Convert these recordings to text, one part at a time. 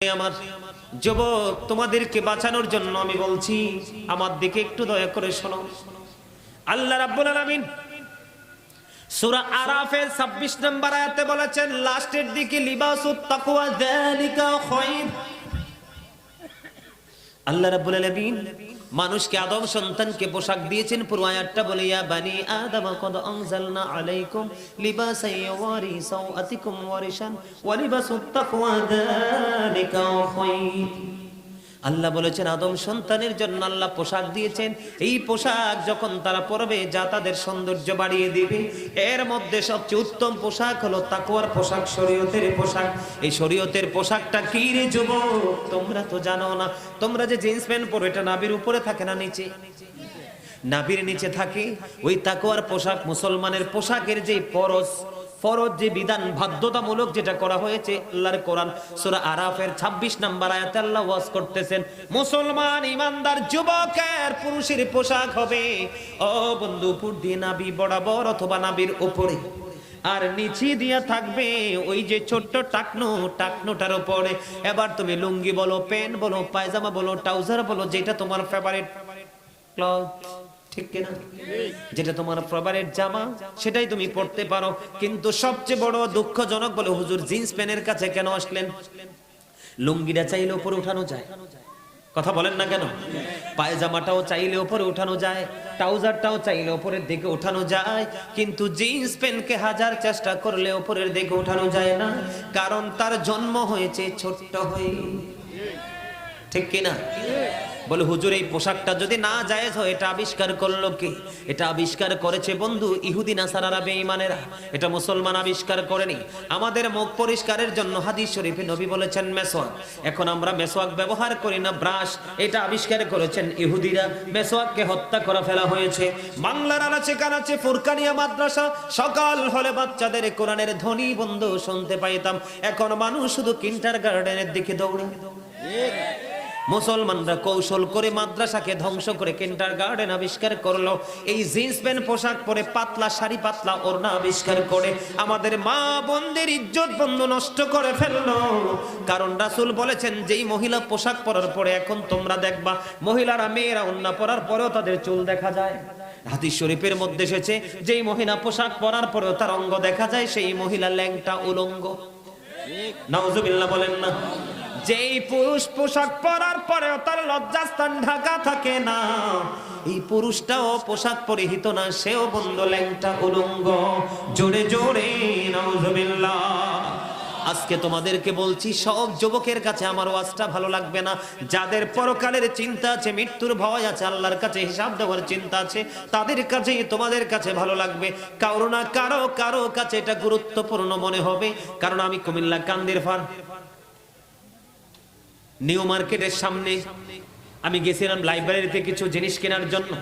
আমার যুবক, তোমাদেরকে বাঁচানোর জন্য আমি বলছি, আমার দিকে একটু দয়া করে শোনো। আল্লাহ রাব্বুল আলামিন সূরা আরাফের 26 নম্বর আয়াতে বলেছেন, লাস্টের দিকে লিবাসুত তাকওয়া, যালিকা খায়র আল্লাহ রাব্বুল আলামিন মানুষকে আদম সন্তানকে পোশাক দিয়েছেন, পুরো আয়াতটা বলে বানি আদম, কদ আনজালনা আলাইকুম লিবাসান ইয়াওয়ারি সাওআতিকুম ওয়া লিবাসুত তাকওয়া যালিকা খায়র আল্লাহ বলেছেন, আদম সন্তানের জন্য আল্লাহ পোশাক দিয়েছেন। এই পোশাক যখন তারা পরবে, যা তাদের সৌন্দর্য বাড়িয়ে দিবে। এর মধ্যে সবচেয়ে উত্তম পোশাক হলো তাকুয়ার পোশাক, শরীয়তের পোশাক। এই শরীয়তের পোশাকটা কি রে যুবক? তোমরা তো জানো না। তোমরা যে জিন্স প্যান্ট পরো, এটা নাবির উপরে থাকে না নিচে? নাবির নিচে থাকে। ওই তাকুয়ার পোশাক মুসলমানের পোশাকের যে পরশ ফরজ যে বিধান, বাধ্যতামূলক যেটা করা হয়েছে, আল্লাহর কোরআন, সূরা আরাফের 26 নাম্বার আয়াতে আল্লাহ ওয়াজ করতেছেন, মুসলমান ইমানদার যুবকের পুরুষের পোশাক হবে। ও বন্ধু, উপর দিয়ে নাবি বরাবর অথবা নাবির উপরে। আর নিচে দিয়া থাকবে ওই যে ছোট্ট টাকনো, টাকনোটার উপরে। এবার তুমি লুঙ্গি বলো, প্যান্ট বলো, পায়জামা বলো, ট্রাউজার বলো, যেটা তোমার ফেভারিট ক্লথ ঠিক কিনা? যেটা তোমার ফেভারিট জামা সেটাই তুমি পড়তে পারো। কিন্তু সবচেয়ে বড় দুঃখজনক বলে হুজুর জিন্স প্যান্টের কাছে কেন আসলেন? লুঙ্গিটা চাইলে উপরে উঠানো যায়। কথা বলেন না কেন? পায়জামাটাও চাইলে উপরে উঠানো যায়। ট্রাউজারটাও চাইলে উপরের দিকে উঠানো যায়। কিন্তু জিন্স প্যান্টকে হাজার চেষ্টা করলে উপরের দিকে উঠানো যায় না। কারণ তার জন্ম হয়েছে ছোট্ট হয়ে। ঠিক কিনা? বলে, হুজুর, এই পোশাকটা যদি না জায়েজ হয়, এটা আবিষ্কার করল কে? এটা আবিষ্কার করেছে বন্ধু ইহুদি নাসারারা বেঈমানেরা। এটা মুসলমান আবিষ্কার করেনি। আমাদের মুখ পরিষ্কারের জন্য হাদিস শরীফে নবী বলেছেন, মেসোয়াক। এখন আমরা মেসোয়াক ব্যবহার করি না, ব্রাশ। এটা আবিষ্কার করেছেন ইহুদিরা। মেসোয়াককে হত্যা করা ফেলা হয়েছে। বাংলার আনাচে কানাচে ফুরকানিয়া মাদ্রাসা, সকাল হলে বাচ্চাদের কোরআনের ধ্বনি বন্ধু শুনতে পাইতাম। এখন মানুষ শুধু কিন্টার গার্ডেনের দিকে দৌড়ে। মুসলমানরা কৌশল করে মাদ্রাসাকে ধ্বংস করে কেন্টার গার্ডেন আবিষ্কার করল। এই জিন্স প্যান্ট, পোশাক পরে পাতলা শাড়ি, পাতলা ওড়না আবিষ্কার করে আমাদের মা বোনদের ইজ্জত বন্ধ নষ্ট করে ফেলল। কারণ রাসূল বলেছেন, যেই মহিলা পোশাক পরার পরে এখন তোমরা দেখবা, মহিলারা মেয়েরা ওড়না পরার পরেও তাদের চুল দেখা যায়। হাদিস শরীফের মধ্যে এসেছে, যেই মহিলা পোশাক পরার পরেও তার অঙ্গ দেখা যায়, সেই মহিলা ল্যাংটা উলঙ্গ। নাউজুবিল্লাহ বলেন না। যেই পুরুষ পোশাক পরার পরেও তার লজ্জাস্থান ঢাকা থাকে না। এই পুরুষটাও পোশাক পরিহিত না, সেও বন্ধ ল্যাংটা উলঙ্গ। জোরে জোরে আজকে তোমাদেরকে বলছি, সব যুবকের কাছে আমার ওয়াজটা ভালো লাগবে না। যাদের পরকালের চিন্তা আছে, মৃত্যুর ভয় আছে, আল্লাহর কাছে হিসাব দেওয়ার চিন্তা আছে, তাদের কাছেই তোমাদের কাছে ভালো লাগবে। কারও না কারও কারও কাছে এটা গুরুত্বপূর্ণ মনে হবে। কারণ আমি কুমিল্লা কান্দির ফার। নিউ মার্কেটের সামনে। আমি গেছিলাম লাইব্রেরিতে কিছু জিনিস কেনার জন্য।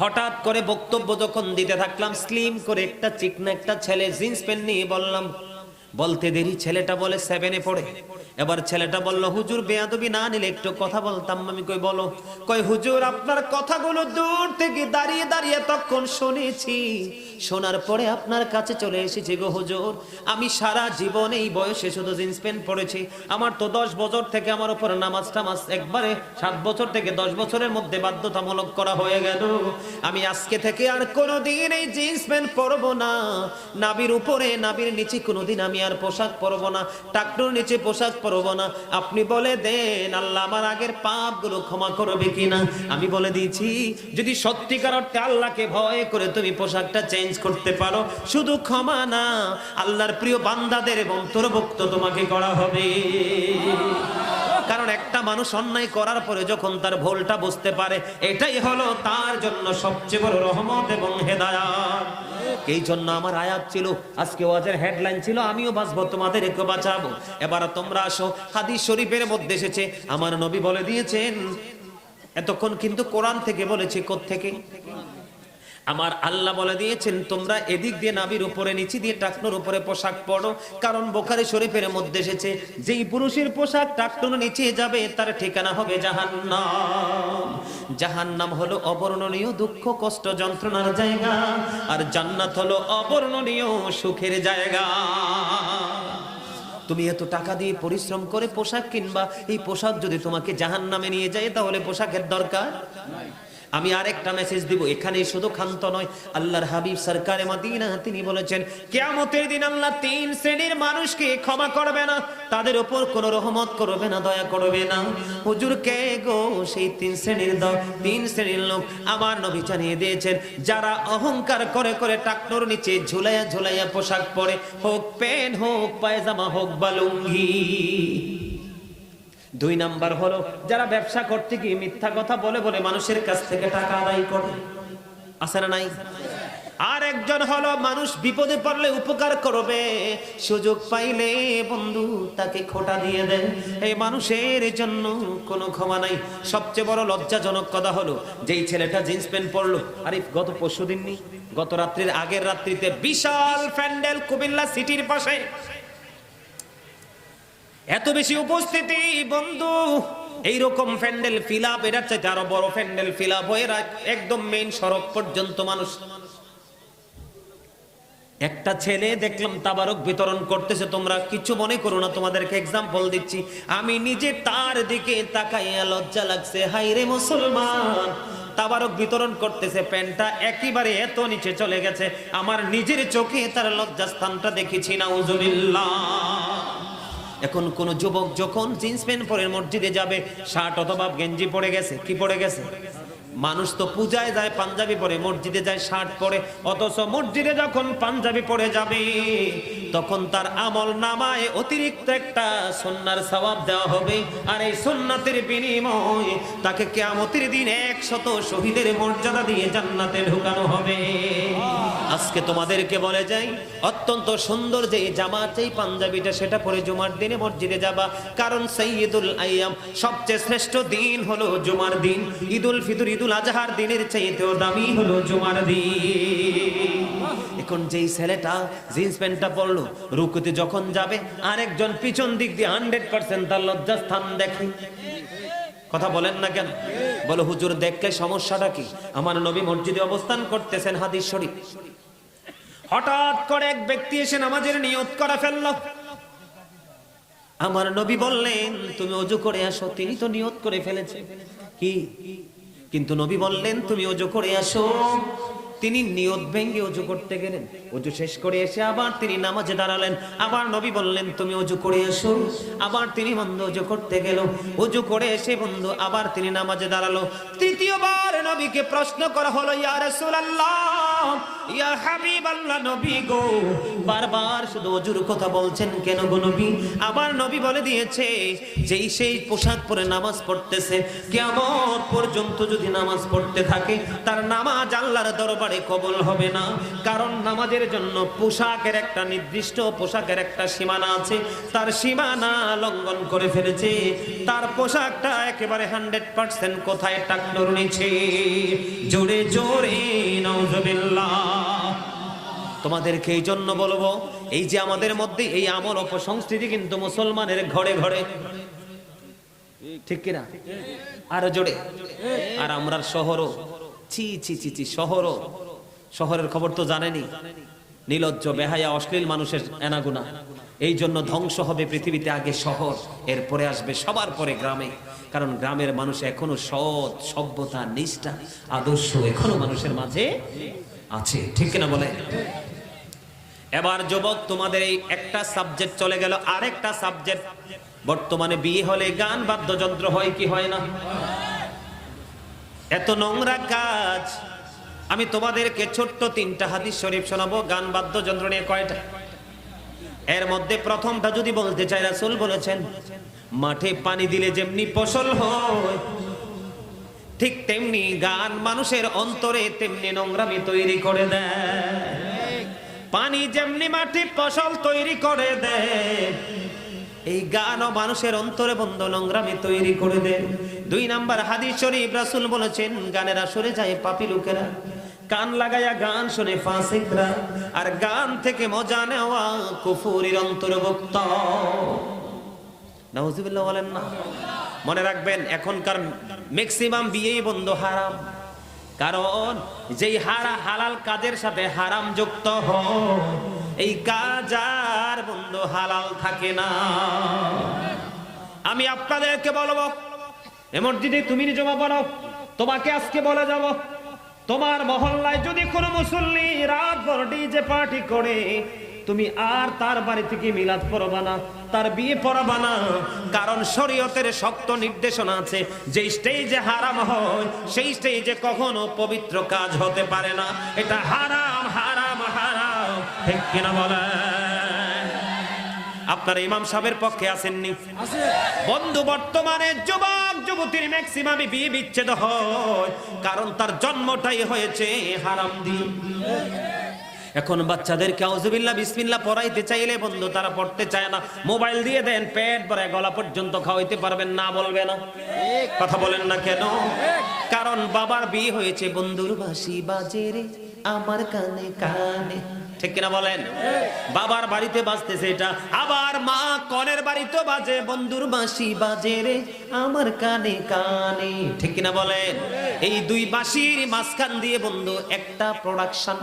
হঠাৎ করে বক্তব্য যখন দিতে থাকলাম স্লিম করে একটা চিকনা একটা ছেলে জিন্স প্যান্ট নিয়ে বললাম বলতে দেরি, ছেলেটা বলে সেভেনে পড়ে। এবার ছেলেটা বলল, হুজুর, বেয়াদবি না নিলে একটু কথা বলতাম। আমি কই, বলো। কই, হুজুর, আপনার কথাগুলো দূর থেকে দাঁড়িয়ে দাঁড়িয়ে তখন শুনেছি। শোনার পরে আপনার কাছে চলে এসেছি গো হুজুর। আমি সারা জীবন এই বয়সে শুধু জিন্স প্যান্ট পরেছি। আমার তো দশ বছর থেকে আমার উপর নামাজ টামাজ একবারে সাত বছর থেকে দশ বছরের মধ্যে বাধ্যতামূলক করা হয়ে গেল। আমি আজকে থেকে আর কোনোদিন এই জিন্স প্যান্ট পরবো না। নাবির উপরে, নাবির নিচে কোনোদিন আমি আর পোশাক পরবো না টাকটুর নিচে পোশাক পরবো না। আপনি বলে দেন, আল্লাহ আমার আগের পাপগুলো ক্ষমা করবে কিনা? আমি বলে দিয়েছি, যদি সত্যিকার অর্থে আল্লাহকে ভয় করে তুমি পোশাকটা চেঞ্জ করতে পারো, শুধু ক্ষমা না, আল্লাহর প্রিয় বান্দাদের অন্তর্ভুক্ত তোমাকে করা হবে। কারণ একটা মানুষ অন্যায় করার পরে যখন তার ভুলটা বুঝতে পারে, এটাই হলো তার জন্য সবচেয়ে বড় রহমত এবং হেদায়াত। এই জন্য আমার আয়াত ছিল, আজকে ওয়াজের হেডলাইন ছিল, আমিও বাঁচবো তোমাদেরকে বাঁচাবো। এবার তোমরা আসো, হাদিস শরীফের মধ্যে এসেছে, আমার নবী বলে দিয়েছেন, এতক্ষণ কিন্তু কোরআন থেকে বলেছে থেকে আমার আল্লাহ বলে দিয়েছেন, তোমরা এদিক দিয়ে নাবির উপরে, নিচে দিয়ে টাকনোর উপরে পোশাক পরো কারণ বোখারি শরীফের মধ্যে এসেছে, যেই পুরুষের পোশাক টাকনোর নিচে যাবে, তার ঠিকানা হবে জাহান্নাম। জাহান্নাম হলো অবর্ণনীয় দুঃখ, কষ্ট, যন্ত্রণার জায়গা, আর জান্নাত হলো অবর্ণনীয় সুখের জায়গা। তুমি এত টাকা দিয়ে পরিশ্রম করে পোশাক কিনবা, এই পোশাক যদি তোমাকে জাহান নামে নিয়ে যায়, তাহলে পোশাকের দরকার? আমি আরেকটা মেসেজ দিব। এখানে শুধু ক্ষান্ত নয়, আল্লাহর হাবিব সরকারে মাদিনা, তিনি বলেছেন, কিয়ামতের দিন আল্লাহ তিন শ্রেণির মানুষকে ক্ষমা করবে না, তাদের উপর কোনো রহমত করবে না, দয়া করবে না। হুজুর, কে গো সেই তিন শ্রেণির দল, তিন শ্রেণির লোক আমার নবী জানিয়ে দিয়েছেন, যারা অহংকার করে করে টাকনোর নিচে ঝুলাইয়া ঝুলাইয়া পোশাক পরে, হোক প্যান্ট, হোক পায়জামা, হোক বা লুঙ্গি দুই নাম্বার হলো, যারা ব্যবসা করতে গিয়ে মিথ্যা কথা বলে বলে মানুষের কাছ থেকে টাকা আদায় করে। আছে না নাই? আর একজন হলো, মানুষ বিপদে পড়লে উপকার করবে, সুযোগ পাইলে বন্ধু তাকে খোটা দিয়ে দেয়। এই মানুষের জন্য কোনো ক্ষমা নাই। সবচেয়ে বড় লজ্জাজনক কথা হলো, যেই ছেলেটা জিন্স প্যান্ট পরলো আরে গত পরশু দিননি গত রাত্রির আগের রাত্রিতে বিশাল প্যান্ডেল কুমিল্লা সিটির পাশে এত বেশি উপস্থিতি, বন্ধু। এইরকম প্যান্ডেল ফিল আপ চাইতে আরও বড় প্যান্ডেল ফিল আপ হয়ে একদম মেইন সড়ক পর্যন্ত মানুষ। একটা ছেলে দেখলাম তাবারক বিতরণ করতেছে, তোমরা কিছু মনে করো না, তোমাদেরকে এক্সাম্পল দিচ্ছি। আমি নিজে তার দিকে তাকাইয়া লজ্জা লাগছে হাই রে মুসলমান। তাবারক বিতরণ করতেছে, প্যান্টটা একেবারে এত নিচে চলে গেছে, আমার নিজের চোখে তার লজ্জা স্থানটা দেখেছি না উজুবিল্লাহ এখন কোন যুবক যখন জিন্স প্যান্ট পরে মসজিদে যাবে, শার্ট অথবা গেঞ্জি পরে গেছে, কি পরে গেছে? মানুষ তো পূজায় যায়, পাঞ্জাবি পরে, মসজিদে যায়, শার্ট পরে, অথচ মসজিদে যখন পাঞ্জাবি পরে যাবে, তখন তার আমল নামায় অতিরিক্ত একটা সন্ন্যার সওয়াব দেওয়া হবে। আর এই সন্ন্যাতের বিনিময় তাকে কেয়ামতের দিন একশত শহীদের মর্যাদা দিয়ে জান্নাতে ঢুকানো হবে। আজকে তোমাদেরকে বলে যাই, অত্যন্ত সুন্দর যে জামাত, এই পাঞ্জাবিটা, সেটা পরে জুমার দিনে মসজিদে যাবা। কারণ সৈয়দুল আইয়াম সবচেয়ে শ্রেষ্ঠ দিন হলো জুমার দিন। ঈদুল ফিতর ঈদুল আজহার দিনের চাইতেও দামি হলো জুমার দিন। এখন যেই ছেলেটা জিন্স প্যান্টটা পরলো, রুকুতে যখন যাবে, আরেকজন পিছন দিক দিয়ে হান্ড্রেড পার্সেন্ট তার লজ্জাস্থান দেখে। কথা বলেন না কেন? বলো, হুজুর, দেখলে সমস্যাটা কি? আমার নবী মসজিদে অবস্থান করতেছেন হাদিস শরীফ। হঠাৎ করে এক ব্যক্তি এসে নামাজের নিয়ত করা ফেলল। আমার নবী বললেন, তুমি অজু করে আসো, তিনি তো নিয়ত করে ফেলেছে। কি? কিন্তু নবী বললেন, তুমি অজু করে আসো। তিনি নিয়ত ভেঙ্গে অজু করতে গেলেন। অজু শেষ করে এসে আবার তিনি নামাজে দাঁড়ালেন। আবার নবী বললেন, তুমি অজু করে এসো আবার তিনি বন্ধু অজু করতে গেল। অজু করে এসে বন্ধু আবার তিনি নামাজে দাঁড়াল। তৃতীয়বার নবীকে প্রশ্ন করা হলো ইয়া ইয়া হাবিবাল্লাহ নবী গো। বারবার শুধু অজুর কথা বলছেন, কেন গো নবী? আবার নবী বলে দিয়েছে যেই সেই পোশাক পরে নামাজ পড়তেছে। কিয়ামত পর্যন্ত যদি নামাজ পড়তে থাকে, তার নামাজ আল্লাহর দরবারে কবল হবে না। কারণ নামাজের জন্য পোশাকের একটা নির্দিষ্ট পোশাকের একটা সীমানা আছে। তার সীমানা লঙ্ঘন করে ফেলেছে। তার পোশাকটা একেবারে হান্ড্রেড পার্সেন্ট কোথায় টাকনোর নিচে জোরে জোরে, নওজবিল্লাহ। তোমাদেরকে এই জন্য বলব, এই যে আমাদের মধ্যে এই আমল অপসংস্কৃতি কিন্তু মুসলমানের ঘরে ঘরে। ঠিক কিনা? আরও জোরে। আর আমরা শহরও। চি চি চি চি শহরও। শহরের খবর তো জানেনি। নীলজ্জ, বেহায়া, অশ্লীল মানুষের এনাগুনা। এই জন্য ধ্বংস হবে পৃথিবীতে আগে শহর, এরপরে আসবে সবার পরে গ্রামে। কারণ গ্রামের মানুষ এখনও সৎ, সভ্যতা, নিষ্ঠা, আদর্শ এখনও মানুষের মাঝে আছে। ঠিক কিনা বলে এবার যুবক, তোমাদের এই একটা সাবজেক্ট চলে গেল, আরেকটা সাবজেক্ট বর্তমানে বিয়ে হলে গান, বাদ্যযন্ত্র হয় কি হয় না? এত নোংরা কাজ। আমি তোমাদেরকে ছোট্ট তিনটা হাদিস শরীফ শোনাবো, গান, বাদ্যযন্ত্র নিয়ে কয়টা? এর মধ্যে প্রথমটা যদি বলতে চাই, রাসূল বলেছেন, মাঠে পানি দিলে যেমনি ফসল হয়, ঠিক তেমনি গান মানুষের অন্তরে তেমনি নোংরামি তৈরি করে দেয়। পানি যেমনি মাটি ফসল তৈরি করে দেয় এই গানও মানুষের অন্তরে বন্ধ নোংরামি তৈরি করে দেয় দুই নাম্বার হাদিস শরীফ রাসূল বলেছেন, গানের আসরে যায় পাপি লোকেরা, কান লাগায়া গান শুনে ফাসিকরা, আর গান থেকে মজা নেওয়া কুফুরির অন্তর্ভুক্ত। নাউজুবিল্লাহ বলেন না। মনে রাখবেন, এখনকার ম্যাক্সিমাম বিয়েই বন্ধ, হারাম। কারণ যেই হারা হালাল কাজের সাথে হারাম যুক্ত এই কাজ আর বন্ধু হালাল থাকে না। আমি আপনাদেরকে বলব, এ মসজিদে তুমি জমা বলো তোমাকে আজকে বলে যাব, তোমার মহল্লায় যদি কোনো মুসল্লি রাত ভর ডিজে পার্টি করে তুমি আর তার বাড়ি থেকে মিলাদ পড়বা না তার বিয়ে পড়াবা না। কারণ শরীয়তের শক্ত নির্দেশনা আছে যে স্টেজে হারাম হয় সেই স্টেজে কখনো পবিত্র কাজ হতে পারে না। এটা হারাম হারাম হারাম। ঠিক কিনা বলেন? আপনার ইমাম সাহেবের পক্ষে আসেননি? বন্ধু বর্তমানে যুবক যুবতীর ম্যাক্সিমামই বিয়ে বিচ্ছেদ হয়। কারণ তার জন্মটাই হয়েছে হারাম দিয়ে। এখন বাচ্চাদেরকে আউজুবিল্লাহ বিসমিল্লাহ পড়াইতে চাইলে বন্ধু, তারা পড়তে চায় না। মোবাইল দিয়ে দেন, পেট ভরে গলা পর্যন্ত খাওয়াইতে পারবেন না, বলবে না। কথা বলেন না কেন? কারণ বাবার বিয়ে হয়েছে, বন্ধুর বাসি বাজে রে, আমার কানে কানে। ঠিক কিনা বলেন? বাবার বাড়িতে বাজতেছে এটা। আবার মা কনের বাড়িতে বাজে, বন্ধুর বাঁশি বাজে রে, আমার কানে কানে। ঠিক বলেন? এই দুই বাঁশির মাঝখান দিয়ে বন্ধু, একটা প্রোডাকশন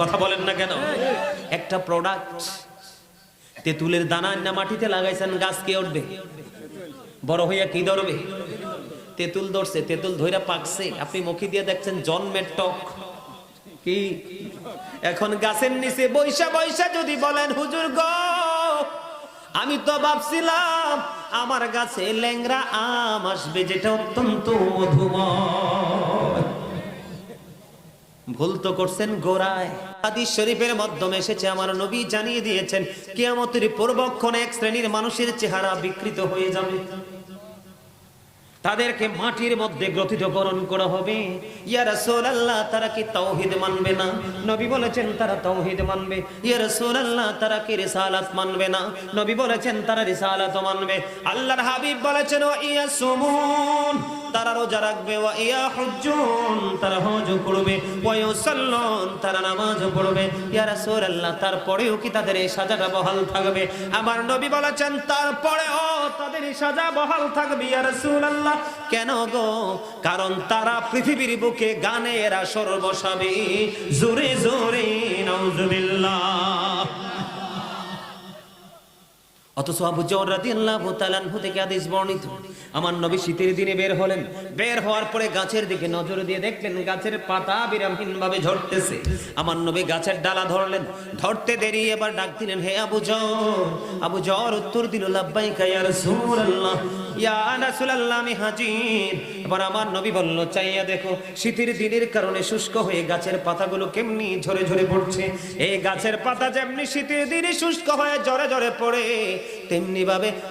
কথা বলেন না কেন? একটা প্রোডাক্ট তেঁতুলের দানা না মাটিতে লাগাইছেন, গাছ কে উঠবে? বড় হইয়া কি ধরবে? তেঁতুল ধরছে, তেঁতুল ধইরা পাকছে। আপনি মুখে দিয়ে দেখছেন, জন্মের টক। কি? এখন গাছের নিচে বৈশা বৈশা যদি বলেন, হুজুর গ, আমি তো ভাবছিলাম আমার গাছে ল্যাংরা আম আসবে, যেটা অত্যন্ত মধুময়। ভুল তো করছেন গোড়ায়। শরীফের মাধ্যমে এসেছে, আমার নবী জানিয়ে দিয়েছেন, কিয়ামতের পূর্বক্ষণে এক শ্রেণির মানুষের চেহারা বিকৃত হয়ে যাবে। তাদেরকে মাটির মধ্যে গ্রথিতকরণ করা হবে। ইয়া রাসূলুল্লাহ, তারা কি তাওহীদ মানবে না? নবী বলেছেন, তারা তাওহীদ মানবে। ইয়া রাসূলুল্লাহ, তারা কি রিসালাত মানবে না? নবী বলেছেন, তারা রিসালাত মানবে। আল্লাহর হাবিব বলেছেন ইয়া সুমুন তারা রোজা রাখবে। ইয়া হুজ্জুন, তারা হজ ইউসাল্লুন, তারা নামাজ পড়বে। ইয়া রাসূলুল্লাহ, তারপরেও কি তাদের এই সাজাটা বহাল থাকবে? আমার নবী বলেছেন, তারপরেও তাদের এই সাজা বহাল থাকবে, ইয়া রাসূলুল্লাহ। কেন গো? কারণ তারা পৃথিবীর বুকে গানের আসর বসাবে। জোরে জোরে, নাউজুবিল্লাহ। অথচ আবু জর রাদিয়াল্লাহু তাআলা আনহু থেকে হাদিস বর্ণিত, আমার নবী শীতের দিনে বের হলেন, বের হওয়ার পরে গাছের দিকে নজর দিয়ে দেখলেন গাছের পাতা বিরামহীন ভাবে ঝরতেছে। আমার নবী গাছের ডালা ধরলেন, ধরতে দেরি এবার ডাক দিলেন, হে আবু জর আবু জর উত্তর দিল, লাব্বাইকা ইয়া রাসূলুল্লাহ ইয়া আমি হাজির। আমার নবী বলল, চাইয়া দেখো, শীতের দিনের কারণে শুষ্ক হয়ে গাছের পাতাগুলো কেমনি ঝরে ঝরে পড়ছে। এই গাছের পাতা যেমনি শীতের পড়ে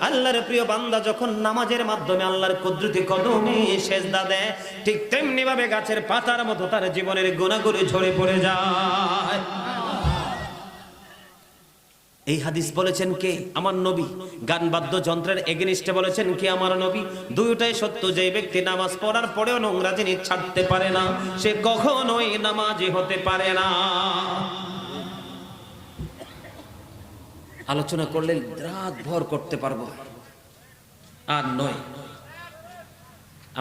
আল্লাহর প্রিয় বান্দা যখন নামাজের মাধ্যমে আল্লাহর কুদরতি কদমে সেজদা দেয়, ঠিক তেমনি ভাবে গাছের পাতার মতো তার জীবনের গুণাগুলি ঝরে পড়ে যায়। এই হাদিস বলেছেন কে? আমার নবী। গান বাদ্যযন্ত্রের এগেনিস্টে বলেছেন কে আমার নবী? দুইটাই সত্য, যে ব্যক্তি নামাজ পড়ার পরেও নোংরা জিনিস ছাড়তে পারে না, সে কখনোই নামাজি হতে পারে না। আলোচনা করলে রাত ভর করতে পারব। আর নয়,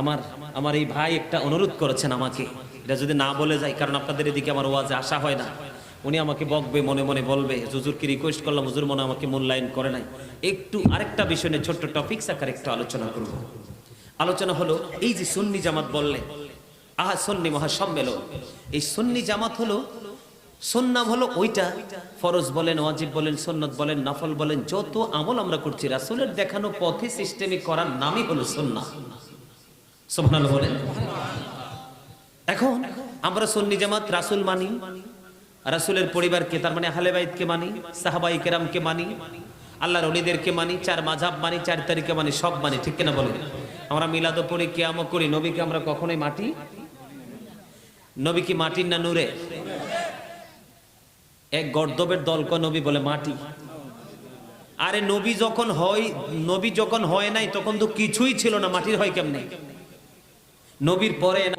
আমার আমার এই ভাই একটা অনুরোধ করেছেন আমাকে। এটা যদি না বলে যায়, কারণ আপনাদের এদিকে আমার ওয়াজে আসা হয় না। উনি আমাকে বকবে, মনে মনে বলবে, হুজুরকে রিকোয়েস্ট করলাম, হুজুর মনে আমাকে মূল্যায়ন করে নাই। একটু আরেকটা বিষয় নিয়ে ছোট্ট টপিকস আকার একটু আলোচনা করব। আলোচনা হলো, এই যে সুন্নি জামাত বললে, আহা, সুন্নি মহাসম্মেলন। এই সুন্নি জামাত হলো, সুন্নাম হলো ওইটা, ফরজ বলেন, ওয়াজিব বলেন, সুন্নত বলেন, নাফল বলেন, যত আমল আমরা করছি, রাসূলের দেখানো পথে সিস্টেমে করার নামই হলো সুন্নাহ। সুবহানাল্লাহ বলেন। এখন আমরা সুন্নি জামাত রাসূল মানি রাসূলের পরিবারকে, তার মানে আহলে বাইতকে মানি সাহাবাই কেরামকে মানি, আল্লাহর ওলিদেরকে মানি, চার মাঝাব মানি, চার তারিখে মানি, সব মানি, ঠিক কিনা বলেন? আমরা মিলাদ পড়ি কিয়ামো করি, নবীকে আমরা কখনোই মাটি নবী কি মাটির না নূরে? এক গর্দবের দলক নবী বলে মাটি। আরে নবী যখন হয়, নবী যখন হয় নাই, তখন তো কিছুই ছিল না, মাটির হয় কেমনে? নবীর পরে